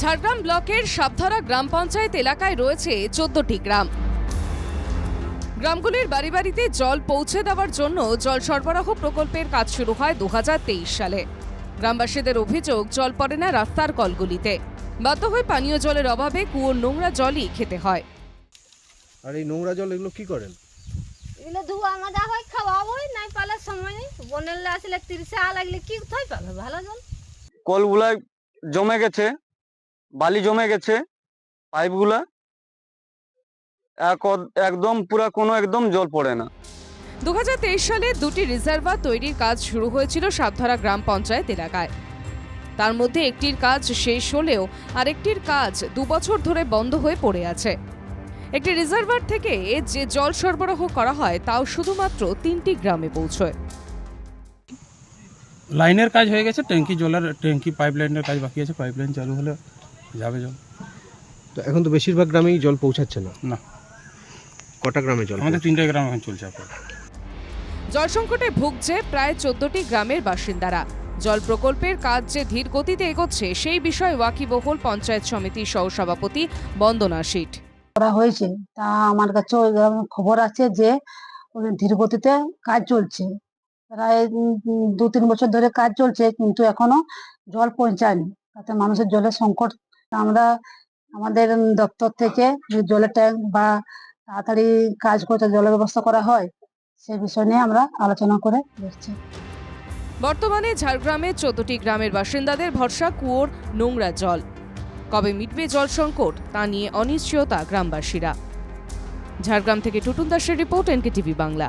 ঝাড়গ্রাম ব্লকের সাবধারা গ্রাম পঞ্চায়েত এলাকায় রয়েছে চোদ্দটি গ্রাম। গ্রামগুলির বাড়ি বাড়িতে জল পৌঁছে দেওয়ার জন্য জল সরবরাহ প্রকল্পের কাজ শুরু হয় দু হাজার তেইশ সালে। গ্রামবাসীদের অভিযোগ জল পড়ে না রাস্তার কলগুলিতে। বাধ্য হয়ে পানীয় জলের অভাবে কুয়োর নোংরা জলই খেতে হয়। আর এই নোংরা জল এগুলো কি করেন? এগুলো ধোয়া মাজা হয় খাওয়া হয় নাই পালার সময় নেই। বনেলে আসলে তিরিশে আ লাগলে কি থাই পাবে ভালো জল। কলগুলায় জমে গেছে বালি জমে গেছে পাইপগুলা। একদম পুরা কোনো একদম জল পড়ে না। দু হাজার তেইশ সালে দুটি রিজার্ভার তৈরির কাজ শুরু হয়েছিল সাতধারা গ্রাম পঞ্চায়েত এলাকায়। তার মধ্যে একটির কাজ শেষ হলেও আরেকটির কাজ দু বছর ধরে বন্ধ হয়ে পড়ে আছে। একটি রিজার্ভার থেকে যে জল সরবরাহ করা হয় তাও শুধুমাত্র তিনটি গ্রামে পৌঁছয়। লাইনের কাজ হয়ে গেছে ট্যাঙ্কি জলের ট্যাঙ্কি পাইপ লাইনের কাজ বাকি আছে পাইপলাইন চালু হলে যাবে জল। তো এখন তো বেশিরভাগ গ্রামেই জল পৌঁছাচ্ছে না? না। কটা গ্রামে জল আমাদের তিনটে গ্রাম এখন চলছে এখন। জল সংকটে ভুগছে প্রায় চোদ্দটি গ্রামের বাসিন্দারা। জল প্রকল্পের কাজ যে ধীর গতিতে এগোচ্ছে সেই বিষয়ে ওয়াকিবহুল পঞ্চায়েত সমিতির সহসভাপতি বন্দনা শীট করা হয়েছে তা আমার কাছে ওই গ্রামে খবর আছে যে ধীর গতিতে কাজ চলছে। প্রায় দু তিন বছর ধরে কাজ চলছে কিন্তু এখনও জল পৌঁছায়নি। তাতে মানুষের জলের সংকট আমরা আমাদের দপ্তর থেকে জলের ট্যাঙ্ক বা তাড়াতাড়ি কাজ করতে জলের ব্যবস্থা করা হয়, সে বিষয় নিয়ে আমরা আলোচনা করে দেখছি। বর্তমানে ঝাড়গ্রামে চোদ্দটি গ্রামের বাসিন্দাদের ভরসা কুয়োর নোংরা জল। কবে মিটবে জল সংকট, তা নিয়ে অনিশ্চয়তা গ্রামবাসীরা। ঝাড়গ্রাম থেকে টুটুন দাসের রিপোর্ট এনকে টিভি বাংলা।